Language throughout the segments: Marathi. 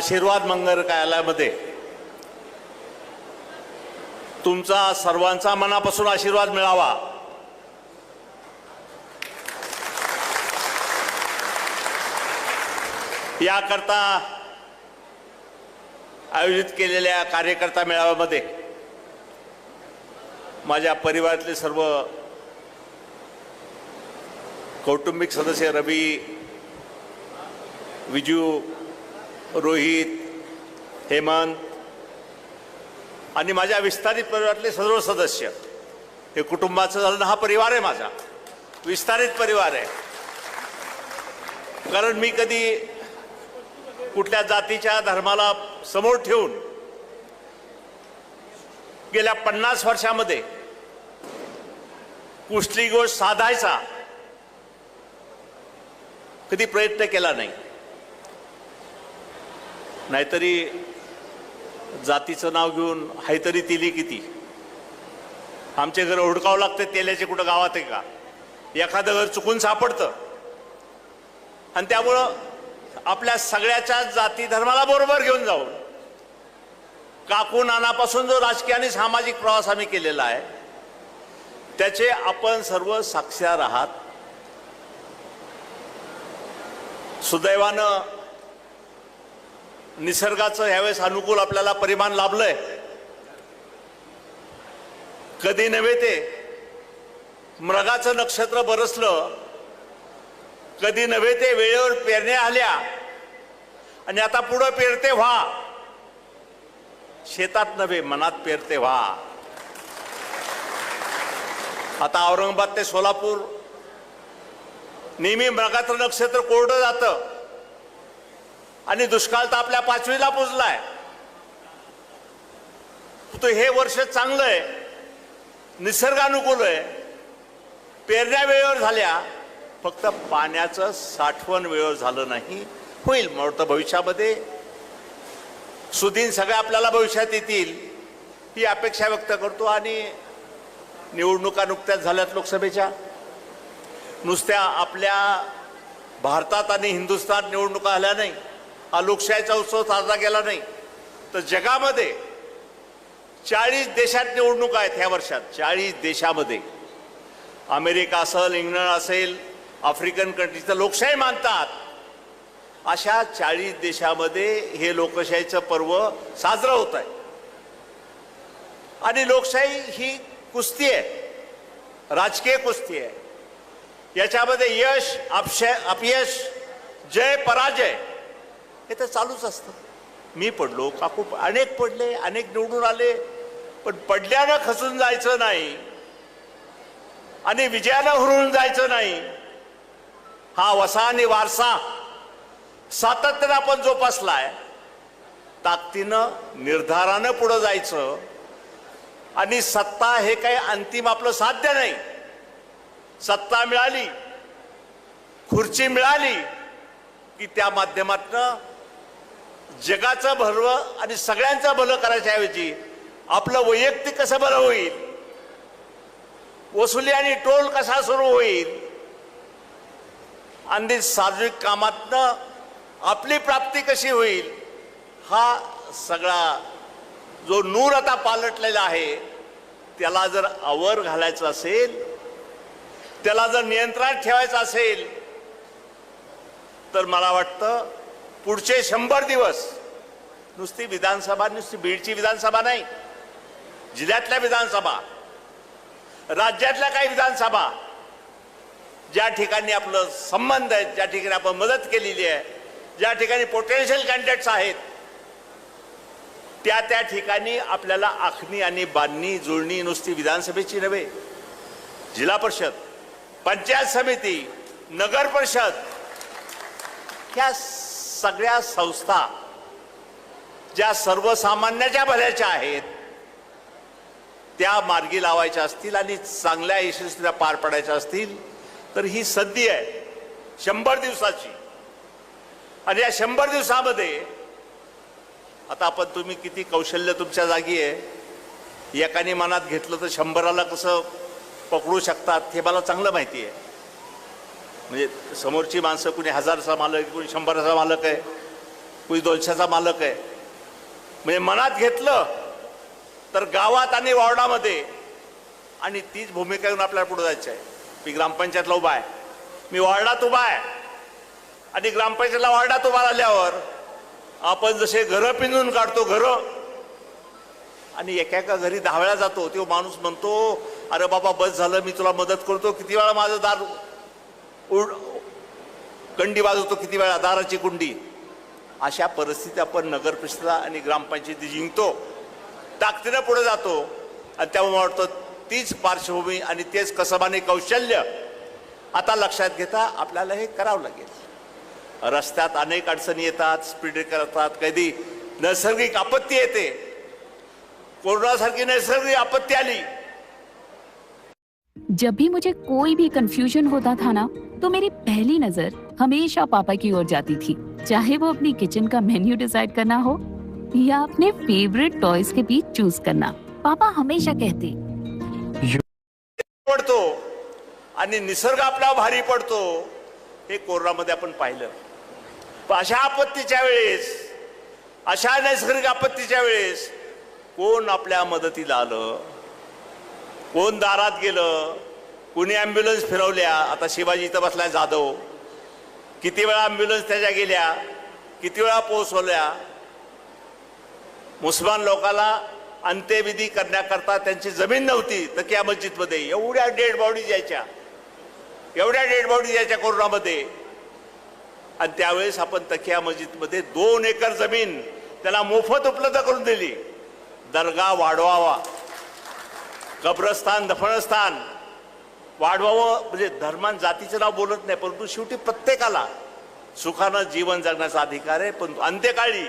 आशीर्वाद मंगल कार्यालयामध्ये तुमचा सर्वांचा मनापासून आशीर्वाद मिळावा. याकरता आयोजित केलेल्या कार्यकर्ता मेळाव्यामध्ये माझ्या परिवारातले सर्व कौटुंबिक सदस्य रवी विजू रोहित हेमंत आणि माझ्या विस्तारित परिवारातले सर्व सदस्य. हे कुटुंबाचं झालं हा परिवार आहे माझा. विस्तारित परिवार आहे. कारण मी कधी कुठल्या जातीच्या धर्माला समोर ठेवून गेल्या पन्नास वर्षामध्ये कुठली गोष्ट साधायचा कधी प्रयत्न केला नाही. नाहीतरी जातीचं नाव घेऊन हायतरी तिली किती? आमचे घर हुडकावं लागतं तेल्याचे कुठं गावात आहे का? एखादं घर चुकून सापडतं. आणि त्यामुळं आपल्या सगळ्याच्या जाती धर्माला बरोबर घेऊन जाऊन काकू नानापासून जो राजकीय आणि सामाजिक प्रवास आम्ही केलेला आहे त्याचे आपण सर्व साक्षार आहात. सुदैवानं निसर्गाचं ह्यावेळेस अनुकूल आपल्याला परिमाण लाभलंय. कधी नव्हे ते. मृगाचं नक्षत्र बरसलं कधी नव्हे ते वेळेवर पेरण्या आल्या आणि आता पुढं पेरते व्हा. शेतात नव्हे मनात पेरते व्हा. आता औरंगाबाद ते सोलापूर. नेहमी मृगाचं नक्षत्र कोरडं जातं. आणि दुष्काळ तर आपल्या पाचवीला पुजलाय तो हे वर्ष चांगलं आहे निसर्गानुकूल आहे. पेरण्या वेळेवर झाल्या फक्त पाण्याचं साठवण वेळेवर झालं नाही. होईल मला भविष्यामध्ये सुदीन सगळ्या आपल्याला भविष्यात येतील ही अपेक्षा व्यक्त करतो आणि निवडणुका नुकत्याच झाल्यात लोकसभेच्या. नुसत्या आपल्या भारतात आणि हिंदुस्थान निवडणुका आल्या नाही. हा लोकशाहीचा उत्सव साजरा केला नाही. तर जगामध्ये चाळीस देशात निवडणुका आहेत ह्या वर्षात. चाळीस देशामध्ये. अमेरिका असेल इंग्लंड असेल आफ्रिकन कंट्रीचं लोकशाही मानतात. अशा चाळीस देशामध्ये हे लोकशाहीचं पर्व साजरं होत आहे. आणि लोकशाही ही कुस्ती आहे. राजकीय कुस्ती आहे. याच्यामध्ये यश अपशय अपयश जय पराजय हे तर चालूच असतं. मी पडलो काकू अनेक पडले अनेक निवडून आले पण पडल्यानं खचून जायचं नाही. आणि विजयानं हुरून जायचं नाही. हा वसा आणि वारसा सातत्यानं आपण जोपासलाय. ताकदीनं निर्धारानं पुढं जायचं. आणि सत्ता हे काही अंतिम आपलं साध्य नाही. सत्ता मिळाली खुर्ची मिळाली की त्या माध्यमातनं जगाचं भरवं आणि सगळ्यांचं भलं करायच्या ऐवजी आपलं वैयक्तिक कसं बरं होईल? वसुली आणि टोल कसा सुरू होईल? आणि सार्वजनिक कामातनं आपली प्राप्ती कशी होईल? हा सगळा जो नूर आता पालटलेला आहे त्याला जर आवर घालायचं असेल त्याला जर नियंत्रणात ठेवायचं असेल तर मला वाटतं पुढचे शंभर दिवस. नुसती विधानसभा नुसती बीडची विधानसभा नाही. जिल्ह्यातल्या विधानसभा. राज्यातल्या काही विधानसभा. ज्या ठिकाणी आपलं संबंध आहेत ज्या ठिकाणी आपण मदत केलेली आहे ज्या ठिकाणी पोटेन्शियल कॅन्डिडेट्स आहेत त्या त्या ठिकाणी आपल्याला आखणी आणि बांधणी जुळणी नुसती विधानसभेची नव्हे. जिल्हा परिषद पंचायत समिती नगर परिषद ह्या सगळ्या संस्था ज्या सर्वसामान्याच्या भल्याच्या आहेत त्या मार्गी लावायच्या असतील आणि चांगल्या यशस्वीला पार पडायच्या असतील तर ही संधी आहे. शंभर दिवसाची. आणि या शंभर दिवसामध्ये आता आपण तुम्ही किती कौशल्य तुमच्या जागी आहे एकाने मनात घेतलं तर शंभराला कसं पकडू शकतात हे मला चांगलं माहिती आहे. म्हणजे समोरची माणसं कुणी हजारचा मालक आहे कुणी शंभराचा मालक आहे कुणी दोनशेचा मालक आहे. म्हणजे मनात घेतलं तर गावात आणि वॉर्डामध्ये आणि तीच भूमिका घेऊन आपल्याला पुढे जायचं आहे. मी ग्रामपंचायतला उभा आहे. मी वॉर्डात उभा आहे. आणि ग्रामपंचायतला वॉर्डात उभा राहिल्यावर आपण जसे घरं पिंजून काढतो घरं आणि एका एका घरी दहा वेळा जातो तो माणूस म्हणतो अरे बाबा बस झालं मी तुला मदत करतो किती वेळा माझं दार उड कंडी वाजवतो किती वेळा? दाराची कुंडी. अशा परिस्थितीत आपण नगर परिषदा आणि ग्रामपंचायती जिंकतो. ताकदीनं पुढे जातो. आणि त्यामुळे वाटतं तीच पार्श्वभूमी आणि तेच कसबाने कौशल्य आता लक्षात घेता आपल्याला हे करावं लागेल. रस्त्यात अनेक अडचणी येतात स्पीड करतात कधी नैसर्गिक आपत्ती येते. कोरोनासारखी नैसर्गिक आपत्ती आली. जब भी मुझे कोई भी कंफ्यूजन होता था ना तो मेरी पहली नजर हमेशा पापा की ओर जाती थी चाहे वो अपनी किचन का मेन्यू डिसाइड करना हो या अपने फेवरेट टॉयज के बीच चूज करना। पापा हमेशा कहते पडतो आणि निसर्ग आपला भारी पडतो. हे कोरोनामध्ये आपण पाहिलं. अशा आपत्तीच्या वेळेस अशा नैसर्गिक आपत्तीच्या वेळेस कोण आपल्या मदतीला आलं? कोण दारात गेलं? कुणी ॲम्ब्युलन्स फिरवल्या? आता शिवाजी इथं बसला जाधव. किती वेळा ॲम्ब्युलन्स त्याच्या गेल्या? किती वेळा पोहोचवल्या मुसलमान लोकाला अंत्यविधी करण्याकरता त्यांची जमीन नव्हती तर मस्जिदमध्ये. एवढ्या डेड बॉडी यायच्या. एवढ्या डेड बॉडी यायच्या कोरोनामध्ये. आणि त्यावेळेस आपण तकिया मस्जिदमध्ये दोन एकर जमीन त्याला मोफत उपलब्ध करून दिली. दर्गा वाढवावा. कब्रस्थान दफनस्थान. वाढवावं म्हणजे धर्मान जातीचं नाव बोलत नाही परंतु शेवटी प्रत्येकाला सुखानं जीवन जगण्याचा अधिकार आहे. पण अंत्यकाळी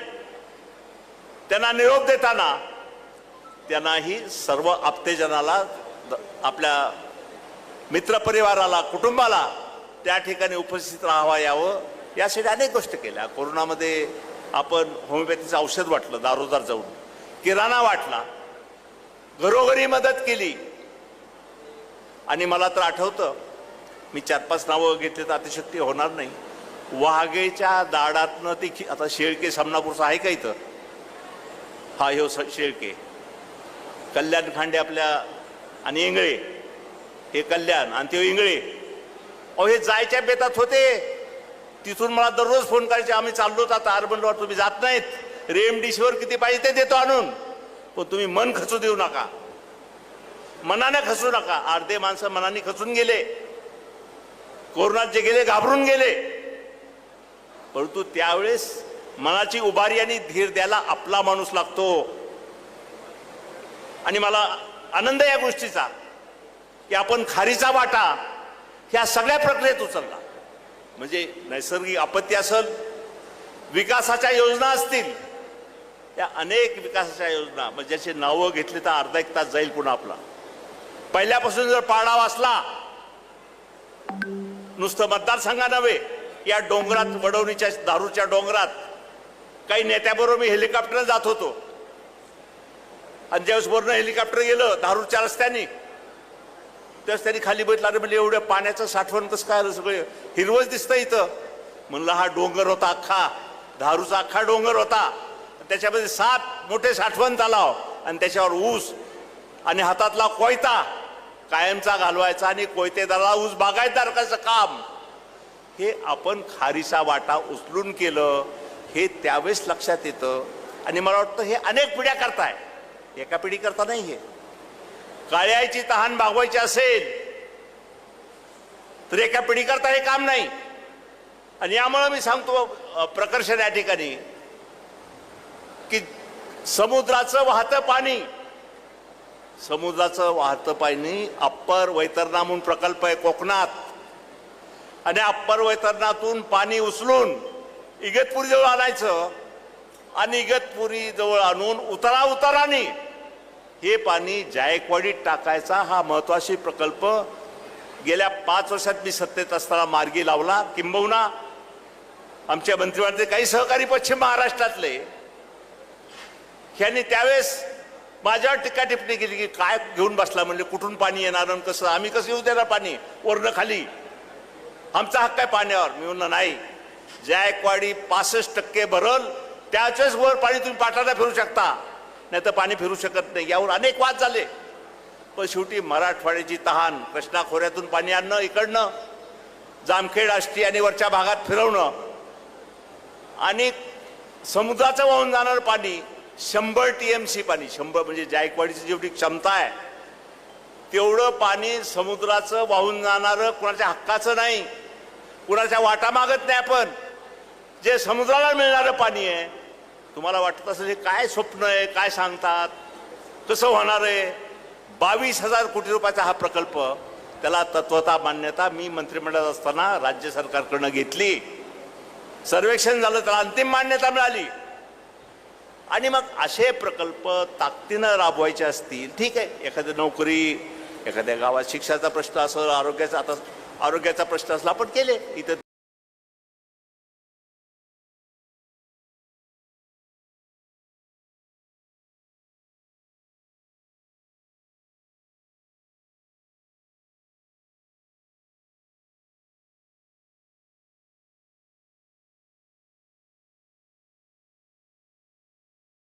त्यांना निरोप देताना त्यांनाही सर्व आप्तेजनाला द- आपल्या मित्रपरिवाराला कुटुंबाला त्या ठिकाणी उपस्थित राहावा यावं यासाठी अनेक गोष्टी केल्या. कोरोनामध्ये आपण होमिओपॅथीचं औषध वाटलं दारोदार जाऊन. किराणा वाटला. घरोघरी मदत केली. आणि मला तर आठवतं मी चार पाच नावं घेतली तर अतिशक्ती होणार नाही. वाघेच्या दाडातनं ती खि- आता शेळके सामनापूरचा आहे का इथं? हा हे स- शेळके. कल्याण खांडे आपल्या आणि इंगळे. हे कल्याण आणि ते इंगळे. अहो हे जायच्या बेतात होते. तिथून मला दररोज फोन करायचे आम्ही चाललो आता अर्बनवर तुम्ही जात नाहीत. रेमडिशीवर किती पाहिजे ते देतो आणून. पण तुम्ही मन खचू देऊ नका. मनाने खचू नका. अर्धे माणसं मनाने खचून गेले. कोरोनात जे गेले घाबरून गेले. परंतु त्यावेळेस मनाची उभारी आणि धीर द्यायला आपला माणूस लागतो. आणि मला आनंद या गोष्टीचा की आपण खारीचा वाटा ह्या सगळ्या प्रक्रियेत उचलला. म्हणजे नैसर्गिक आपत्ती असेल विकासाच्या योजना असतील या अनेक विकासाच्या योजना. म्हणजे ज्याची नावं घेतली तर अर्धा एक तास जाईल पुन्हा आपला. पहिल्यापासून जर पाडा वाचला नुसतं मतदारसंघा नव्हे या डोंगरात वडवणीच्या दारूच्या डोंगरात काही नेत्याबरोबर मी हेलिकॉप्टरने जात होतो. आणि ज्यावेळेस हेलिकॉप्टर गेलं दारूच्या रस्त्याने. त्यावेळेस त्यांनी खाली बघितलं अरे म्हणजे एवढं पाण्याचं साठवण कसं काय आलं सगळं? हिरवंच दिसतं इथं. म्हणलं हा डोंगर होता अख्खा. दारूचा अख्खा डोंगर होता. त्याच्यामध्ये सात मोठे साठवण तलाव. आणि त्याच्यावर ऊस. आणि हातातला कोयता. कायमचा घालवायचा आणि कोयतेदाराला ऊस बागायतदार कसं काम? हे आपण खारीचा वाटा उचलून केलं हे त्यावेळेस लक्षात येतं. आणि मला वाटतं हे अनेक पिढ्या करताय. एका पिढी करता नाही हे. काळ्याची तहान भागवायची असेल तर एका पिढी करता हे काम नाही. आणि यामुळं मी सांगतो प्रकर्षण या ठिकाणी की समुद्राचं वाहतं पाणी समुद्राचं वाहतं पाणी अप्पर वैतरणा म्हणून प्रकल्प आहे कोकणात. आणि अप्पर वैतरणातून पाणी उचलून इगतपुरीजवळ आणायचं आणि इगतपुरीजवळ आणून उतारा उताराने हे पाणी जायकवाडीत टाकायचा हा महत्वाची प्रकल्प. गेल्या पाच वर्षात मी सत्तेत असताना मार्गी लावला. किंबहुना आमच्या मंत्रिमंडळाचे काही सहकारी पश्चिम महाराष्ट्रातले यांनी त्यावेळेस माझ्यावर टीका टिप्पणी केली की काय घेऊन बसला म्हणजे कुठून पाणी येणार आणि कसं? आम्ही कसं येऊ देणार पाणी? वरनं खाली. आमचा हक्क आहे पाण्यावर. मी म्हणलं नाही. जायकवाडी पासष्ट टक्के भरल त्याच्याच वर पाणी तुम्ही पाटाला फिरू शकता. नाही तर पाणी फिरू शकत नाही. यावर अनेक वाद झाले. पण शेवटी मराठवाड्याची तहान कृष्णा खोऱ्यातून पाणी आणणं इकडनं जामखेड आष्टी आणि वरच्या भागात फिरवणं आणि समुद्राचं वाहून जाणारं पाणी शंभर टी एम सी पाणी शंभर म्हणजे जायकवाडीची जेवढी क्षमता आहे तेवढं पाणी समुद्राचं वाहून जाणारं कुणाच्या हक्काचं नाही कुणाच्या वाटा मागत नाही आपण. जे समुद्राला मिळणारं पाणी आहे तुम्हाला वाटत असेल हे काय स्वप्न आहे काय सांगतात कसं होणार आहे? बावीस हजार कोटी रुपयाचा हा प्रकल्प त्याला तत्वता मान्यता मी मंत्रिमंडळात असताना राज्य सरकारकडनं घेतली. सर्वेक्षण झालं त्याला अंतिम मान्यता मिळाली. आणि मग असे प्रकल्प ताकदीनं राबवायचे असतील ठीक आहे एखाद्या नोकरी एखाद्या गावात शिक्षणाचा प्रश्न असेल आरोग्याचा आता आरोग्याचा प्रश्न असला आपण केले. इथं